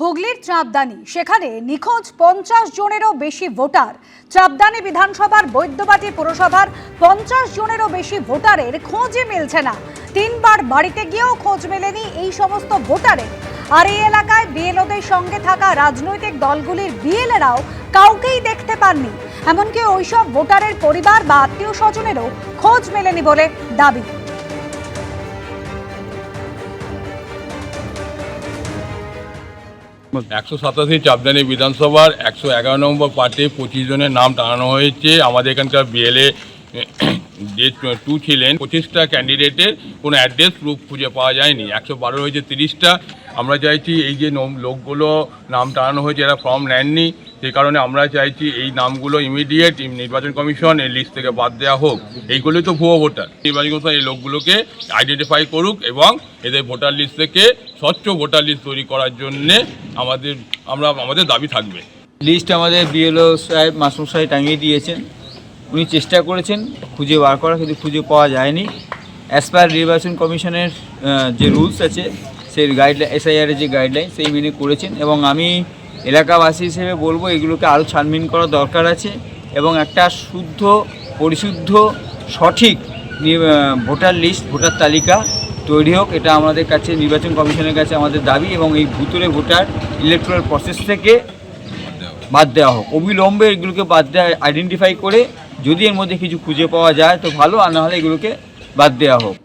হুগলির চাঁদদানি সেখানে নিখোঁজ পঞ্চাশ জনেরও বেশি ভোটার। চাঁদদানি বিধানসভার বৈদ্যবাটি পুরসভার পঞ্চাশ জনেরও বেশি ভোটারের খোঁজই মিলছে না। তিনবার বাড়িতে গিয়েও খোঁজ মেলেনি এই সমস্ত ভোটারের। আর এই এলাকায় বিএলওদের সঙ্গে থাকা রাজনৈতিক দলগুলির বিএলএরাও কাউকেই দেখতে পাননি। এমনকি ওইসব ভোটারের পরিবার বা আত্মীয় স্বজনেরও খোঁজ মেলেনি বলে দাবি। একশো সাতাশি চাপদানি বিধানসভার একশো এগারো নম্বর পার্টে পঁচিশ জনের নাম টানানো হয়েছে। আমাদের এখানকার বিএলএ যে টু ছিলেন, পঁচিশটা ক্যান্ডিডেটের কোনো অ্যাড্রেস প্রুফ খুঁজে পাওয়া যায়নি। একশো বারো হয়েছে তিরিশটা। আমরা চাইছি এই যে লোকগুলো নাম টানানো হয়েছে, এরা ফর্ম নেননি। সেই কারণে আমরা চাইছি এই নামগুলো ইমিডিয়েট নির্বাচন কমিশন এই লিস্ট থেকে বাদ দেওয়া হোক। এইগুলোই তো ভুয়ো ভোটার। নির্বাচন কমিশন এই লোকগুলোকে আইডেন্টিফাই করুক এবং এদের ভোটার লিস্ট থেকে স্বচ্ছ ভোটার লিস্ট তৈরি করার জন্যে আমাদের, আমরা, আমাদের দাবি থাকবে। লিস্ট আমাদের বিএলও সাহেব, মাসুম সাহেব টাঙিয়ে দিয়েছেন। উনি চেষ্টা করেছেন খুঁজে বার করা, কিন্তু খুঁজে পাওয়া যায়নি। অ্যাজ পার নির্বাচন কমিশনের যে রুলস আছে, সেই গাইডলাইন এসআইআরের যে গাইডলাইন সেই মেনে করেছেন। এবং আমি এলাকাবাসী হিসেবে বলব এগুলোকে আরও ছানবিন করা দরকার আছে এবং একটা শুদ্ধ, পরিশুদ্ধ, সঠিক ভোটার লিস্ট, ভোটার তালিকা তৈরি হোক। এটা আমাদের কাছে, নির্বাচন কমিশনের কাছে আমাদের দাবি এবং এই ভুতুরে ভোটার ইলেকট্রাল প্রসেস থেকে বাদ দেওয়া হোক। অবিলম্বে এগুলোকে বাদ দেওয়া আইডেন্টিফাই করে যদি এর মধ্যে কিছু খুঁজে পাওয়া যায় তো ভালো, আর নাহলে এগুলোকে বাদ দেওয়া হোক।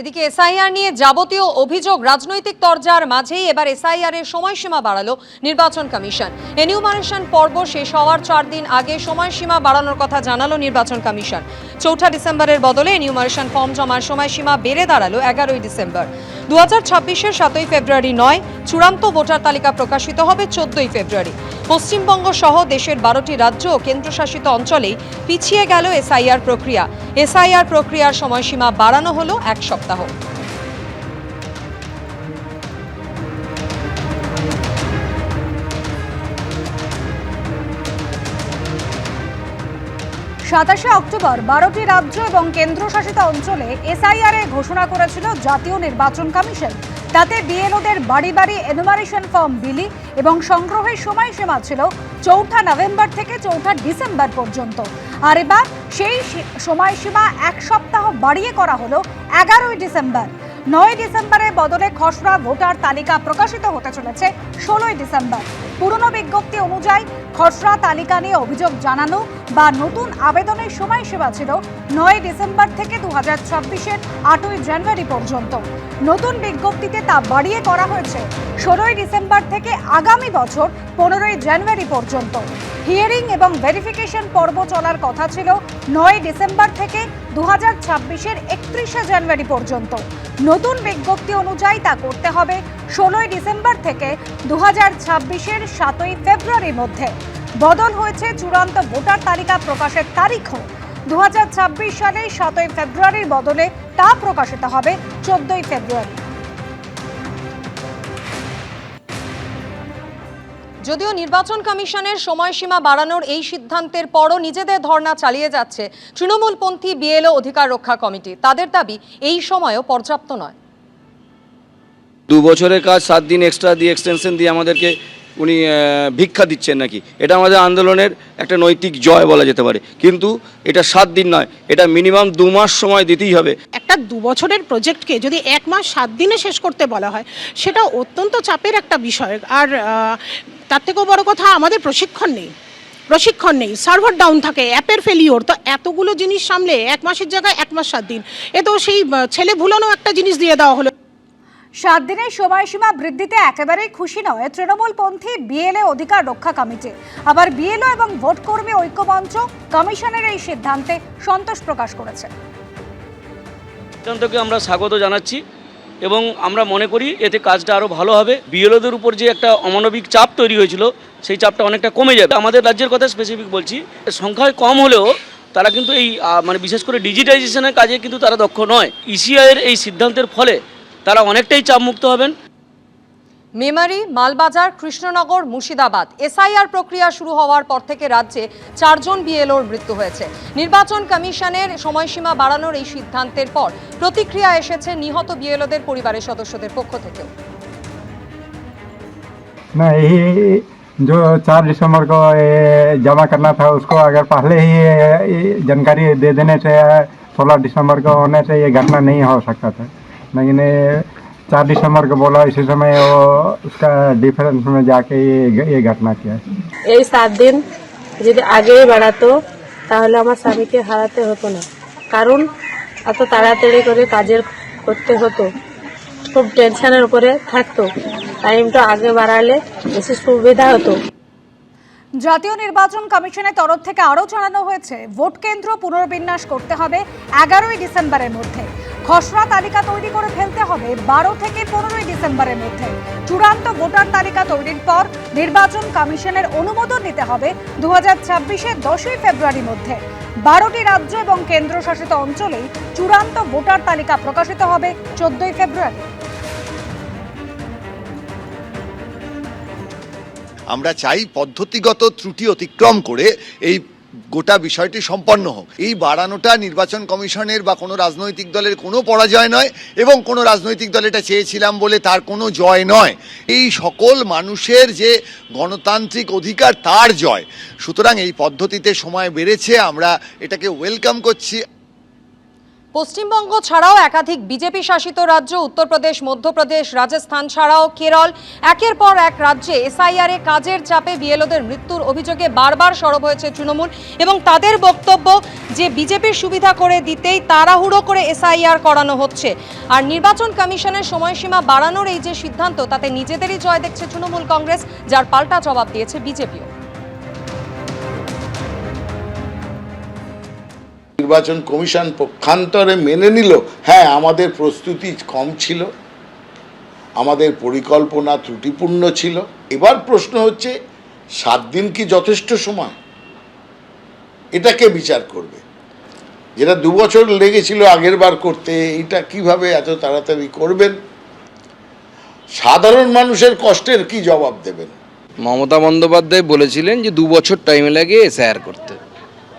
এদিকে এসআইআর নিয়ে যাবতীয় অভিযোগ রাজনৈতিক তরজার মাঝেই এবার এসআইআর এর সময়সীমা বাড়ালো নির্বাচন কমিশন। এনিউমারেশন পর্ব শেষ হওয়ার চার দিন আগে সময়সীমা বাড়ানোর কথা জানালো নির্বাচন কমিশন। চৌঠা ডিসেম্বরের বদলে এনিউমারেশন ফর্ম জমার সময়সীমা বেড়ে দাঁড়াল এগারোই ডিসেম্বর। দু হাজার ছাব্বিশের সাতই ফেব্রুয়ারি নয়, চূড়ান্ত ভোটার তালিকা প্রকাশিত হবে চোদ্দই ফেব্রুয়ারি। পশ্চিমবঙ্গ সহ দেশের বারোটি রাজ্য ও কেন্দ্রশাসিত অঞ্চলেই পিছিয়ে গেল এসআইআর প্রক্রিয়া। এসআইআর প্রক্রিয়ার সময়সীমা বাড়ানো হলো এক সপ্তাহ। সাতাশে অক্টোবর বারোটি রাজ্য এবং কেন্দ্রশাসিত অঞ্চলে এসআইআর এ ঘোষণা করেছিল জাতীয় নির্বাচন কমিশন। তাতে বিএলওদের বাড়ি বাড়ি এনুমারেশন ফর্ম বিলি এবং সংগ্রহের সময়সীমা ছিল চৌঠা নভেম্বর থেকে চৌঠা ডিসেম্বর পর্যন্ত। আর এবার সেই সময়সীমা এক সপ্তাহ বাড়িয়ে করা হলো এগারোই ডিসেম্বর। নয় ডিসেম্বরের বদলে খসড়া ভোটার তালিকা প্রকাশিত হতে চলেছে ষোলোই ডিসেম্বর। পুরনো বিজ্ঞপ্তি অনুযায়ী খসড়া তালিকা নিয়ে অভিযোগ জানানো বা নতুন আবেদনের সময়সীমা ছিল নয় ডিসেম্বর থেকে দু হাজার ছাব্বিশের আটই জানুয়ারি পর্যন্ত। নতুন বিজ্ঞপ্তিতে তা বাড়িয়ে করা হয়েছে ষোলোই ডিসেম্বর থেকে আগামী বছর পনেরোই জানুয়ারি পর্যন্ত। হিয়ারিং এবং ভেরিফিকেশন পর্ব চলার কথা ছিল নয় ডিসেম্বর থেকে দু হাজার ছাব্বিশের একত্রিশে জানুয়ারি পর্যন্ত। নতুন বিজ্ঞপ্তি অনুযায়ী তা করতে হবে ষোলোই ডিসেম্বর থেকে দু হাজার ছাব্বিশের সাতই ফেব্রুয়ারির মধ্যে। বদল হয়েছে চূড়ান্ত ভোটার তালিকা প্রকাশের তারিখও। দু সালে সাতই ফেব্রুয়ারির বদলে তা প্রকাশিত হবে চোদ্দই ফেব্রুয়ারি। যদিও নির্বাচন কমিশনের সময়সীমা বাড়ানোর এই সিদ্ধান্তের পরও নিজেদের ধর্ণা চালিয়ে যাচ্ছে তৃণমূলপন্থী বিএলও অধিকার রক্ষা কমিটি। তাদের দাবি, এই সময়ও পর্যাপ্ত নয়। দু বছরের কাজ, সাত দিন এক্সট্রা দিয়ে এক্সটেনশন দিয়ে আমাদেরকে উনি ভিক্ষা দিচ্ছেন নাকি? এটা আমাদের আন্দোলনের একটা নৈতিক জয় বলা যেতে পারে। কিন্তু এটা সাত দিন নয়, এটা মিনিমাম দু মাস সময় দিতেই হবে। একটা দু বছরের প্রজেক্টকে যদি এক মাস সাত দিনে শেষ করতে বলা হয়, সেটা অত্যন্ত চাপের একটা বিষয়। আর তার থেকেও বড় কথা, আমাদের প্রশিক্ষণ নেই। প্রশিক্ষণ নেই, সার্ভার ডাউন থাকে, অ্যাপের ফেলিওর তো এতগুলো জিনিস সামলে এক মাসের জায়গায় এক মাস সাত দিন। এ তো সেই ছেলে ভুলানো একটা জিনিস দিয়ে দেওয়া হলো। সাত দিনের সময়সীমা বৃদ্ধিতে একেবারেই খুশি নয়। তৃণমূল তৃণমূলপন্থী বিএলএ অধিকার রক্ষা কমিটি। আবার বিএলও এবং ভোটকর্মী ঐক্যমঞ্চ কমিশনের এই সিদ্ধান্তে সন্তোষ প্রকাশ করেছে। সিদ্ধান্তকে আমরা স্বাগত জানাচ্ছি এবং আমরা মনে করি এতে কাজটা আরও ভালো হবে। বিএলওদের উপর যে একটা অমানবিক চাপ তৈরি হয়েছিল, সেই চাপটা অনেকটা কমে যাবে। আমাদের রাজ্যের কথা স্পেসিফিক বলছি, সংখ্যায় কম হলেও তারা কিন্তু এই মানে বিশেষ করে ডিজিটাইজেশনের কাজে কিন্তু তারা দক্ষ নয়। ইসিআইয়ের এই সিদ্ধান্তের ফলে তারা অনেকটাই চাপমুক্ত হবেন মেমারি মালবাজার কৃষ্ণনগর মুর্শিদাবাদ এসআইআর প্রক্রিয়া শুরু হওয়ার পর থেকে রাজ্যে চারজন বিএলওর মৃত্যু হয়েছে নির্বাচন কমিশনের সময়সীমা বাড়ানোর এই সিদ্ধান্তের পর প্রতিক্রিয়া এসেছে নিহত বিএলওদের পরিবারের সদস্যদের পক্ষ থেকেও ना यही जो चार दिसंबर को ये जमा करना था उसको अगर पहले ही ये ये जानकारी दे देने से सोलह दिसंबर को होने से ये घटना नहीं हो सकता था लेकिन ये चार दिसंबर को बोला इसी समय वो उसका डिफरेंस में जाके ये ये घटना किया এই সাত দিন যদি আগেই বাড়াতো তাহলে আমার স্বামীকে হারাতে হতো না কারণ এত তাড়াতাড়ি করে কাজের করতে হতো খুব টেনশনের উপরে থাকতো টাইমটা আগে বাড়ালে বেশি সুবিধা হতো জাতীয় নির্বাচন কমিশনের তরফ থেকে আরও জানানো হয়েছে ভোট কেন্দ্র পুনর্বিন্যাস করতে হবে এগারোই ডিসেম্বরের মধ্যে খসড়া তালিকা তৈরি করে ফেলতে হবে বারো থেকে পনেরোই ডিসেম্বরের মধ্যে। চূড়ান্ত ভোটার তালিকা তৈরির পর নির্বাচন কমিশনের অনুমোদন নিতে হবে দু হাজার ছাব্বিশের দশই ফেব্রুয়ারির মধ্যে। বারোটি রাজ্য এবং কেন্দ্রশাসিত অঞ্চলেই চূড়ান্ত ভোটার তালিকা প্রকাশিত হবে চোদ্দই ফেব্রুয়ারি। আমরা চাই পদ্ধতিগত ত্রুটি অতিক্রম করে এই গোটা বিষয়টি সম্পন্ন হোক। এই বাড়ানোটা নির্বাচন কমিশনের বা কোনো রাজনৈতিক দলের কোনো পরাজয় নয় এবং কোনো রাজনৈতিক দল এটা চেয়েছিলাম বলে তার কোনো জয় নয়। এই সকল মানুষের যে গণতান্ত্রিক অধিকার তার জয়। সুতরাং এই পদ্ধতিতে সময় বেড়েছে, আমরা এটাকে ওয়েলকাম করছি। পশ্চিমবঙ্গ ছাড়াও একাধিক বিজেপি শাসিত রাজ্য, উত্তরপ্রদেশ, মধ্যপ্রদেশ, রাজস্থান ছাড়াও কেরল। একের পর এক রাজ্যে এসআইআর কাজের চাপে বিএলওদের মৃত্যুর অভিযোগে বারবার সরব হয়েছে তৃণমূল এবং তাদের বক্তব্য যে বিজেপির সুবিধা করে দিতেই তাড়াহুড়ো করে এসআইআর করানো হচ্ছে। আর নির্বাচন কমিশনের সময়সীমা বাড়ানোর এই যে সিদ্ধান্ত, তাতে নিজেদেরই জয় দেখছে তৃণমূল কংগ্রেস, যার পাল্টা জবাব দিয়েছে বিজেপিও। নির্বাচন কমিশন পক্ষান্তরে মেনে নিল হ্যাঁ আমাদের প্রস্তুতি কম ছিল, আমাদের পরিকল্পনা ত্রুটিপূর্ণ ছিল। এবার প্রশ্ন হচ্ছে, সাত দিন কি যথেষ্ট সময়? এটাকে বিচার করবে? যেটা দু বছর লেগেছিল আগের বার করতে, এটা কীভাবে এত তাড়াতাড়ি করবেন? সাধারণ মানুষের কষ্টের কি জবাব দেবেন? মমতা বন্দ্যোপাধ্যায় বলেছিলেন যে দু বছর টাইম লাগে এসআইআর করতে।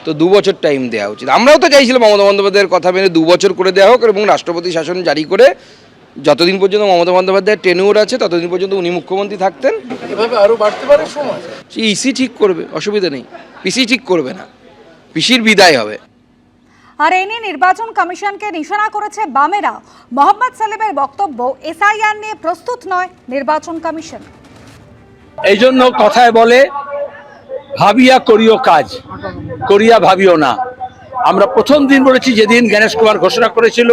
তো দু বছর টাইম দেওয়া উচিত। আমরাও তো চাইছিলাম মমতা বন্দ্যোপাধ্যায়ের কথা মেনে দু বছর করে দেওয়া হোক এবং রাষ্ট্রপতি শাসন জারি করে যতদিন পর্যন্ত মমতা বন্দ্যোপাধ্যায়ের টেনিউর আছে ততদিন পর্যন্ত উনি মুখ্যমন্ত্রী থাকতেন। এভাবে আরও বাড়তে পারে সময়? ইসি ঠিক করবে অসুবিধা নেই। পিসি ঠিক করবে না। পিসির বিদায় হবে। আর এ নিয়ে নির্বাচন কমিশনকে নিশানা করেছে বামেরা। মোহাম্মদ সালেমের বক্তব্য এসআইআর নিয়ে প্রস্তুত নয় নির্বাচন কমিশন। এই জন্য কথায় বলে ভাবিয়া করিও কাজ, করিয়া ভাবিও না। আমরা প্রথম দিন বলেছি, যেদিন জ্ঞানেশ কুমার ঘোষণা করেছিল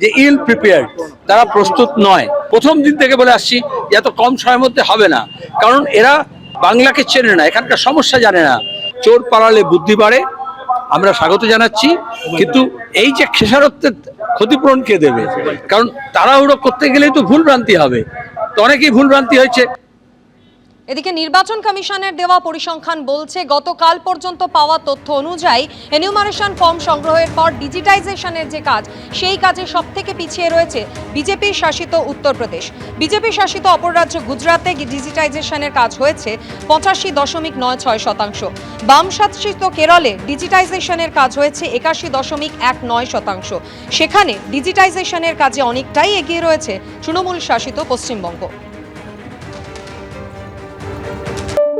যে ইল প্রিপেয়ার্ড তারা প্রস্তুত নয়। প্রথম দিন থেকে বলে আসছি এত কম সময়ের মধ্যে হবে না। কারণ এরা বাংলাকে চেনে না, এখানকার সমস্যা জানে না। চোর পালালে বুদ্ধি বাড়ে, আমরা স্বাগত জানাচ্ছি, কিন্তু এই যে খেসারত্বের ক্ষতিপূরণ কে দেবে? কারণ তাড়াহুড়ো করতে গেলেই তো ভুলভ্রান্তি হবে। তো অনেকেই ভুল ভ্রান্তি হয়েছে। এদিকে নির্বাচন কমিশনের দেওয়া পরিসংখ্যান বলছে, গতকাল পর্যন্ত পাওয়া তথ্য অনুযায়ী এনিউমারেশন ফর্ম সংগ্রহের পর ডিজিটাইজেশনের যে কাজ, সেই কাজে সব থেকে পিছিয়ে রয়েছে বিজেপি শাসিত উত্তরপ্রদেশ। বিজেপি শাসিত অপর রাজ্য গুজরাতে ডিজিটাইজেশনের কাজ হয়েছে পঁচাশি দশমিক নয় ছয় শতাংশ। বাম শাসিত কেরলে ডিজিটাইজেশনের কাজ হয়েছে একাশি দশমিক এক নয় শতাংশ। সেখানে ডিজিটাইজেশনের কাজে অনেকটাই এগিয়ে রয়েছে তৃণমূল শাসিত পশ্চিমবঙ্গ।